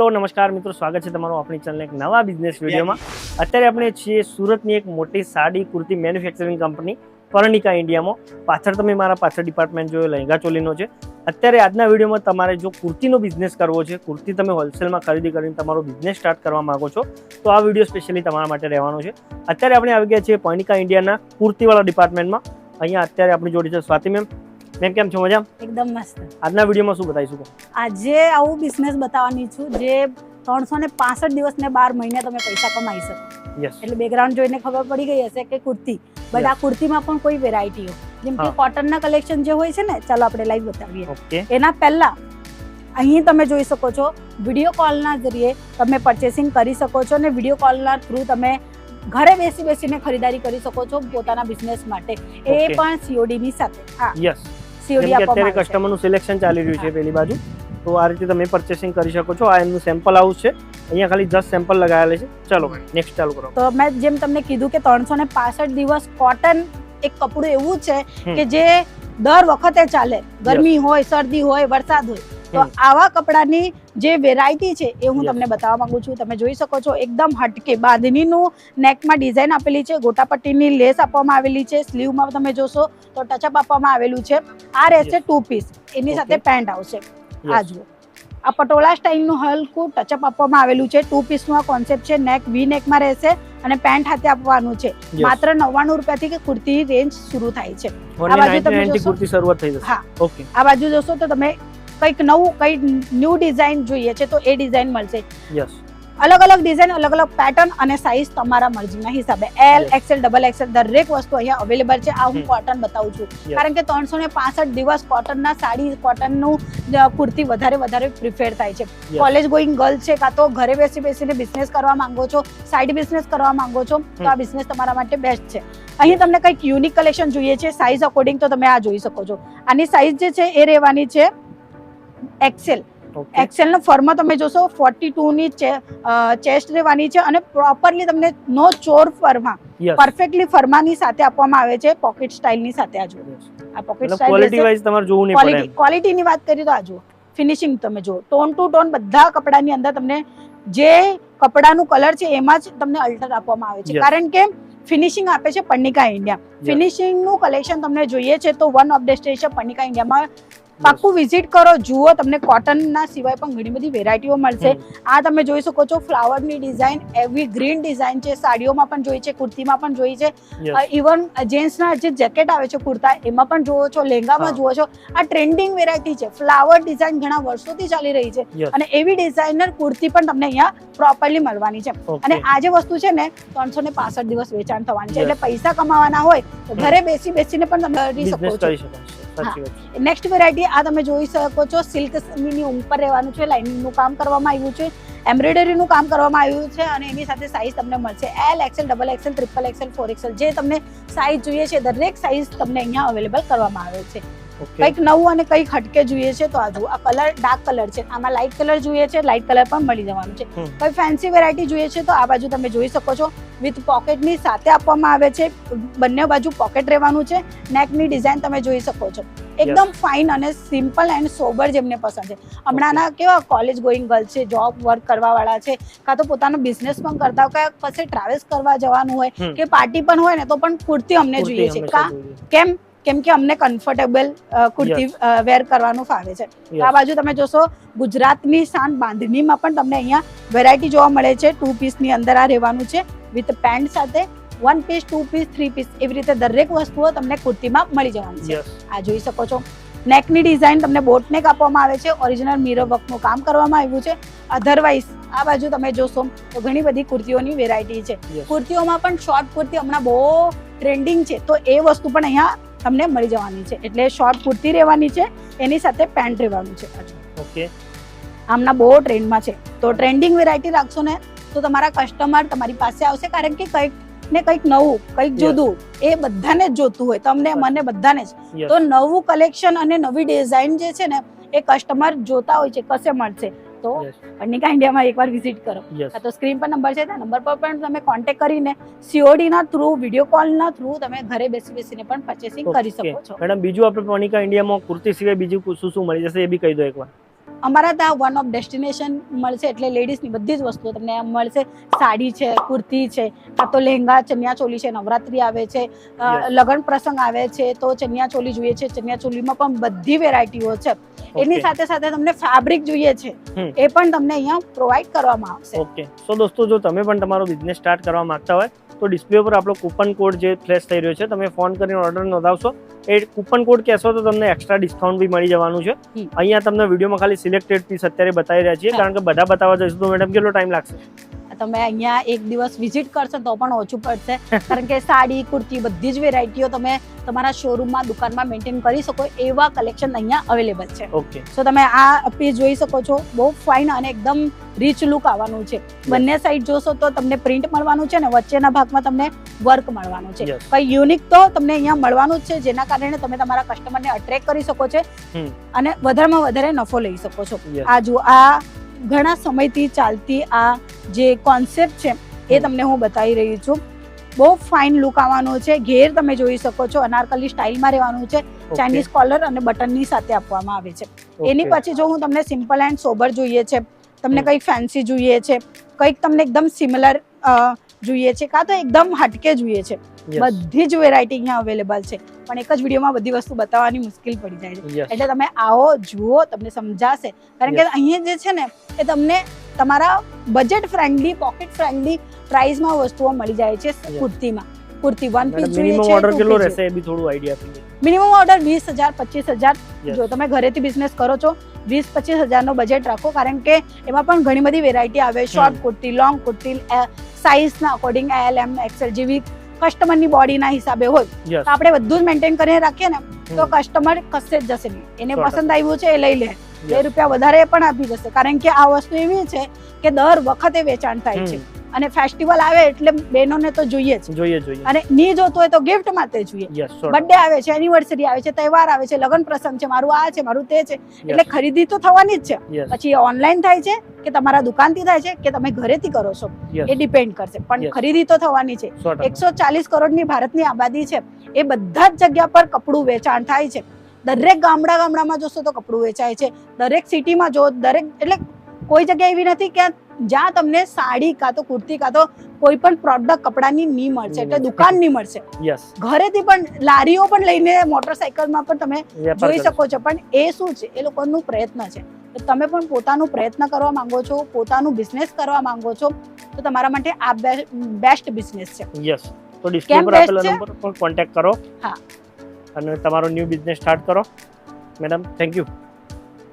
Hello, નમસ્કાર મિત્રો, સ્વાગત છે તમારું આપણી ચેનલ એક નવા બિઝનેસ વિડીયોમાં. અત્યારે આપણે છીએ સુરતની એક મોટી સાડી કુર્તી મેન્યુફેક્ચરિંગ કંપની પરણિકા ઇન્ડિયામાં. પાછળ તમે મારા પાછળ ડિપાર્ટમેન્ટ જોયો, લહેંગા ચોલીનો છે. અત્યારે આજના વિડીયોમાં તમારે જો કુર્તીનો બિઝનેસ કરવો છે, કુર્તી તમે હોલસેલમાં ખરીદી કરીને તમારો બિઝનેસ સ્ટાર્ટ કરવા માગો છો, તો આ વીડિયો સ્પેશિયલી તમારા માટે રહેવાનો છે. અત્યારે આપણે આવી ગયા છીએ પરણિકા ઇન્ડિયાના કુર્તીવાળા ડિપાર્ટમેન્ટમાં અહીંયા અત્યારે આપણી જોડી છે સ્વાતિ મેમ મેમ કેમ છો? મજા એકદમ મસ્ત. આજના વિડીયોમાં શું બતાવીશું આજે આવું બિઝનેસ બતાવવાની છું જે ત્રણસો ને પાસઠ દિવસ ને બાર મહિને તમે પૈસા કમાઈ શકો. યસ એટલે બેકગ્રાઉન્ડ જોઈને ખબર પડી ગઈ હશે કે કુર્તી. બટ આ કુર્તીમાં પણ કોઈ વેરાયટીઓ જેમ કે. કોટનના કલેક્શન જે હોય છે ને ચાલો આપણે લાઈવ બતાવીએ. એના પહેલા અહીં તમે જોઈ શકો છો વીડિયો કોલના જરીએ તમે પરચેસિંગ કરી શકો છો અને વીડિયો કોલના થ્રુ તમે ઘરે બેસી બેસીને ખરીદારી કરી શકો છો પોતાના બિઝનેસ માટે. એ પણ સીઓડી ની સાથે. હા. યસ સીઓડી અત્યારે. કસ્ટમરનું સિલેક્શન ચાલી રહ્યું છે પેલી બાજુ. તો આ રીતે તમે પરચેસિંગ કરી શકો છો. આ એમનું સેમ્પલ હાઉસ છે. અહીંયા ખાલી જસ્ટ સેમ્પલ લગાવેલા છે. ચલો નેક્સ્ટ ચાલુ કરો. તો મેં જેમ તમને કીધું કે ત્રણસો ને પાસઠ દિવસ કોટન એક કપડું એવું છે કે જે દર વખતે ચાલે. ગરમી હોય શરદી હોય વરસાદ હોય. તો આવા કપડાની જે વેરાયટી છે એ હું તમને બતાવવા માંગુ છું. તમે જોઈ શકો છો એકદમ હટકે બાંધણીનું નેકમાં ડિઝાઇન આપેલી છે. ગોટાપટ્ટીની લેસ આપવામાં આવેલી છે. સ્લીવમાં તમે જોશો તો ટચઅપ આપવામાં આવેલું છે. આ રહેશે ટુ પીસ એની સાથે પેન્ટ આવશે. આ. જુઓ. આ પટોળા સ્ટાઇલનું હલકું ટચઅપ આપવામાં આવેલું છે. ટુ પીસનું આ કોન્સેપ્ટ છે. નેક વી નેકમાં રહેશે અને પેન્ટ હાથે આપવાનું છે. માત્ર નવ્વાણું રૂપિયાથી કે કુર્તી રેન્જ શરૂ થાય છે. આ બાજુ તમે 99 જોશો? હા. ઓકે આ બાજુ જોશો તો તમે કંઈક નવું કંઈક ન્યૂ ડિઝાઇન જોઈએ છે તો એ ડિઝાઇન મળશે. યસ અલગ અલગ ડિઝાઇન અલગ અલગ પેટર્ન અને સાઇઝ તમારા મરજીના હિસાબે. એલ. એક્સેલ ડબલ એક્સેલ દરેક વસ્તુ અહીંયા અવેલેબલ છે. આ હું કોટન બતાવું છું. કારણ કે ત્રણસો ને પાસઠ દિવસ કોટનના સાડી કોટનનું કુર્તી વધારે વધારે પ્રિફેર થાય છે. કોલેજ ગોઈંગ ગર્લ છે કાં તો ઘરે બેસી બેસીને બિઝનેસ કરવા માંગો છો સાઈડ બિઝનેસ કરવા માંગો છો તો આ બિઝનેસ તમારા માટે બેસ્ટ છે. અહીં તમને કંઈક યુનિક કલેક્શન જોઈએ છે. સાઇઝ અકોર્ડિંગ તો તમે આ જોઈ શકો છો. આની સાઇઝ જે છે એ રહેવાની છે એક્સેલ એક્સેલ નો ફર્મા તમે જોશો ફોર્ટી ટુ ની ચેસ્ટ રહેવાની છે અને પ્રોપરલી તમને નો ચોર ફર્મા પરફેક્ટલી ફર્માની સાથે આપવામાં આવે છે પોકેટ સ્ટાઇલની સાથે આ જુઓ. આ પોકેટ સ્ટાઇલ ક્વોલિટી વાઇઝ તમારે જોવું નહીં પડે ક્વોલિટી ક્વોલિટીની વાત કરીએ તો આ જુઓ ફિનિશિંગ તમે જુઓ. ટોન ટુ ટોન બધા કપડાની અંદર તમને જે કપડાનું કલર છે એમાં જ તમને અલ્ટર આપવામાં આવે છે. કારણ કે ફિનિશિંગ આપે છે પન્નિકા ઇન્ડિયા ફિનિશિંગનું કલેક્શન તમને જોઈએ છે તો one of the station Pannika ઇન્ડિયામાં પાક્કું વિઝિટ કરો જુઓ તમને કોટનના સિવાય પણ ઘણી બધી વેરાયટીઓ મળશે. આ તમે જોઈ શકો છો ફ્લાવરની ડિઝાઇન એવી ગ્રીન ડિઝાઇન છે સાડીઓમાં પણ જોઈ છે કુર્તીમાં પણ જોઈ છે. ઇવન જેન્ટ્સના જે જેકેટ આવે છે કુર્તા એમાં પણ જોવો છો લેંગામાં હા. જુઓ છો આ ટ્રેન્ડિંગ વેરાયટી છે. ફ્લાવર ડિઝાઇન ઘણા વર્ષોથી ચાલી રહી છે અને એવી ડિઝાઇનર કુર્તી પણ તમને અહીંયા પ્રોપરલી મળવાની છે. અને આ જે વસ્તુ છે ને ત્રણસો ને પાસઠ દિવસ વેચાણ થવાની છે. એટલે પૈસા કમાવાના હોય તો ઘરે બેસી બેસીને પણ તમે કરી શકો છો. નેક્સ્ટ વેરાયટી આ તમે જોઈ શકો છો. સિલ્કની ઉપર રહેવાનું છે. લાઇનિંગનું કામ કરવામાં આવ્યું છે. એમ્બ્રોઇડરીનું કામ કરવામાં આવ્યું છે અને એની સાથે સાઇઝ તમને મળશે. L XL double XL triple XL four XL જે તમને સાઇઝ જોઈએ છે દરેક સાઇઝ તમને અહીંયા અવેલેબલ કરવામાં આવે છે. કંઈક નવું અને કંઈક હટકે જોઈએ છે તો આ જુઓ. આ કલર ડાર્ક કલર છે. આમાં લાઇટ કલર જોઈએ છે લાઇટ કલર પણ મળી જવાનું છે. કોઈ ફેન્સી વેરાયટી જોઈએ છે તો આ બાજુ તમે જોઈ શકો છો. વિથ પોકેટની સાથે આપવામાં આવે છે. બંને બાજુ પોકેટ રહેવાનું છે. નેકની ડિઝાઇન તમે જોઈ શકો છો. એકદમ ફાઇન અને સિમ્પલ એન્ડ સોબર જેમને પસંદ છે. હમણાંના કેવા કોલેજ ગોઈંગ ગર્લ છે જોબ વર્ક કરવા વાળા છે કાં તો પોતાનો બિઝનેસ પણ કરતા હોય પાસે કશે ટ્રાવેલ્સ કરવા જવાનું હોય કે પાર્ટી પણ હોય ને તો પણ કુર્તી અમને જોઈએ છે. કા? કેમ? કેમ કે અમને કમ્ફર્ટેબલ કુર્તી વેર કરવાનું ફાવે છે. આ બાજુ તમે જોશો ગુજરાતની શાન બાંધણીમાં પણ તમને અહીંયા વેરાયટી જોવા મળે છે. ટુ પીસની અંદર આ રહેવાનું છે. વિથ પેન્ટ સાથે one piece two piece three piece એવી રીતે દરેક વસ્તુઓ તમને કુર્તીમાં મળી જવાની છે. આ જોઈ શકો છો. નેકની ડિઝાઇન તમને બોટ નેક આપવામાં આવે છે. ઓરિજિનલ મિરર વર્કનું કામ કરવામાં આવ્યું છે. અધરવાઇઝ આ બાજુ તમે જોશો તો ઘણી બધી કુર્તીઓની વેરાયટી છે. કુર્તીઓમાં પણ શોર્ટ કુર્તી હમણાં બહુ ટ્રેન્ડિંગ છે. તો એ વસ્તુ પણ અહીંયા તમને મળી જવાની છે. એટલે શોર્ટ કુર્તી રહેવાની છે એની સાથે પેન્ટ રહેવાનું છે. ઓકે આમના બહુ ટ્રેન્ડમાં છે. તો ટ્રેન્ડિંગ વેરાયટી રાખશો ને તો તમારા કસ્ટમર તમારી પાસે આવશે. કારણ કે કંઈક ને કંઈક નવું કંઈક. જુદું એ બધાને જ જોતું હોય. તમને મને બધાને જ. તો નવું કલેક્શન અને નવી ડિઝાઇન જે છે ને એ કસ્ટમર જોતા હોય છે કશે મળશે? તો અર્નિકા ઇન્ડિયામાં એકવાર વિઝિટ કરો. આ તો સ્ક્રીન પર નંબર છે તે નંબર પર પણ તમે કોન્ટેક્ટ કરીને સીઓડી ના થ્રુ વીડિયો કોલ ના થ્રુ તમે ઘરે બેસી બેસીને પણ પર્ચેસિંગ કરી શકો છો. મેડમ બીજું આપણે મોનિકા ઇન્ડિયામાં કુર્તી સિવાય બીજું શું શું મળી જશે એ બી કહી દો એકવાર. અમારા ત્યાં વન ઓફ ડેસ્ટિનેશન મળશે એટલે લેડીઝની બધી જ વસ્તુઓ તમને મળશે. સાડી છે કુર્તી છે કાં તો લહેંગા ચનિયા ચોલી છે નવરાત્રી આવે છે લગ્ન પ્રસંગ આવે છે તો ચનિયા ચોલી જોઈએ છે. ચનિયા ચોલીમાં પણ બધી વેરાયટીઓ છે. એની સાથે સાથે તમને ફેબ્રિક જોઈએ છે. એ પણ તમને અહીંયા પ્રોવાઈડ કરવામાં આવશે. ઓકે સો દોસ્તો જો તમે પણ તમારો બિઝનેસ સ્ટાર્ટ કરવા માંગતા હોય તો ડિસ્પ્લે પર આપણો કૂપન કોડ જે ફ્લેશ થઈ રહ્યો છે તમે ફોન કરીને ઓર્ડર નોંધાવશો. એ કૂપન કોડ કહેશો તો તમને એક્સ્ટ્રા ડિસ્કાઉન્ટ બી મળી જવાનું છે. અહીંયા તમને વિડીયોમાં ખાલી સિલેક્ટેડ પીસ અત્યારે બતાવી રહ્યા છીએ કારણ કે બધા બતાવવા જઈશું તો મેડમ કેટલો ટાઈમ લાગશે? તમે અહીંયા એક દિવસ વિઝિટ કરશો તો પણ ઓછું પડશે. કારણ કે સાડી કુર્તી બધી જ વેરાયટીઓ તમે તમારા શોરૂમમાં દુકાનમાં મેન્ટેન કરી શકો એવા કલેક્શન અહીંયા અવેલેબલ છે. ઓકે સો તમે આ પીસ જોઈ શકો છો. બહુ ફાઇન અને એકદમ રીચ લુક આવવાનું છે. બંને સાઈડ જોશો તો તમને પ્રિન્ટ મળવાનું છે અને વચ્ચેના ભાગમાં તમને વર્ક મળવાનું છે. કઈ યુનિક તો તમને અહીંયા મળવાનું જ છે જેના કારણે તમે તમારા કસ્ટમરને અટ્રેક્ટ કરી શકો છો અને વધારેમાં વધારે નફો લઈ શકો છો. આ જો આ ઘણા સમયથી ચાલતી આ જે કોન્સેપ્ટ છે એ તમને હું બતાવી રહી છું. બહુ ફાઇન લુક આવવાનો છે ઘેર તમે જોઈ શકો છો અનારકલી સ્ટાઇલમાં રહેવાનું છે. ચાઇનીઝ કોલર અને બટનની સાથે આપવામાં આવે છે. એની. પછી જો હું તમને સિમ્પલ એન્ડ સોબર જોઈએ છે તમને કંઈક ફેન્સી જોઈએ છે કંઈક તમને એકદમ સિમિલર જોઈએ છે કાં તો એકદમ હટકે જોઈએ છે. બધી જ વેરાયટી અહીંયા અવેલેબલ છે. પણ એક જ વિડીયોમાં બધી વસ્તુ બતાવવાની મુશ્કેલ પડી જાય છે. એટલે તમે આવો જુઓ તમને સમજાશે. કારણ કે અહીંયા જે છે ને એ તમને તમારા બજેટ ફ્રેન્ડલી પોકેટ ફ્રેન્ડલી પ્રાઇસમાં વસ્તુઓ મળી જાય છે કુર્તીમાં. કુર્તી વન પીસ જોઈએ મિનિમમ છે ઓર્ડર કેટલો રહેશે એ બી થોડું આઈડિયા મિનિમમ ઓર્ડર વીસ હજાર પચીસ હજાર જો તમે ઘરેથી બિઝનેસ કરો છો વીસ પચીસ હજારનો બજેટ રાખો કારણ કે એમાં પણ ઘણી બધી વેરાયટી આવે. શોર્ટ કુર્તી લોંગ કુર્તી સાઇઝના અકોર્ડિંગ એલ એમ એક્સેલ જેવી કસ્ટમરની બોડીના હિસાબે હોય. તો આપણે બધું જ મેન્ટેન કરીને રાખીએ ને તો કસ્ટમર કશે જ જશે નહીં. એને પસંદ આવ્યું છે એ લઈ લે. બે રૂપિયા વધારે પણ આપી જશે. કારણ કે આ વસ્તુ એવી છે કે દર વખતે વેચાણ થાય છે. અને ફેસ્ટિવલ આવે એટલે બહેનોને તો જોઈએ જ. જોઈએ જોઈએ. અને ની જોતું હોય તો ગિફ્ટ માટે જોઈએ. બર્થડે આવે છે એનિવર્સરી આવે છે તહેવાર આવે છે લગ્ન પ્રસંગ છે મારું આ છે મારું તે છે. એટલે ખરીદી તો થવાની જ છે. પછી ઓનલાઈન થાય છે કે તમારા દુકાનથી થાય છે કે તમે ઘરેથી કરો છો. એ ડિપેન્ડ કરશે. પણ ખરીદી તો થવાની છે. એકસો ચાલીસ કરોડની ભારતની આબાદી છે. એ બધા જ જગ્યા પર કપડું વેચાણ થાય છે. દરેક ગામડા ગામડામાં જોશો તો કપડું વેચાય છે. દરેક સિટીમાં જો દરેક એટલે કોઈ જગ્યા એવી નથી કે જ્યાં તમને સાડી કાં તો કુર્તી કાં તો કોઈ પણ પ્રોડક્ટ કપડાની નહીં મળશે એટલે નહીં મળશે. ઘરેથી પણ લારીઓ પણ લઈને મોટરસાયકલમાં પણ તમે જોઈ શકો છો. પણ એ શું છે? એ લોકોનું પ્રયત્ન છે. તો તમે પણ પોતાનું પ્રયત્ન કરવા માંગો છો પોતાનું બિઝનેસ કરવા માંગો છો તો તમારા માટે આ બેસ્ટ બિઝનેસ છે. યસ તો ડિસ્પ્લે પર આપેલા નંબર પર કોન્ટેક્ટ કરો. હા. અને તમારો ન્યૂ બિઝનેસ સ્ટાર્ટ કરો. Madam thank you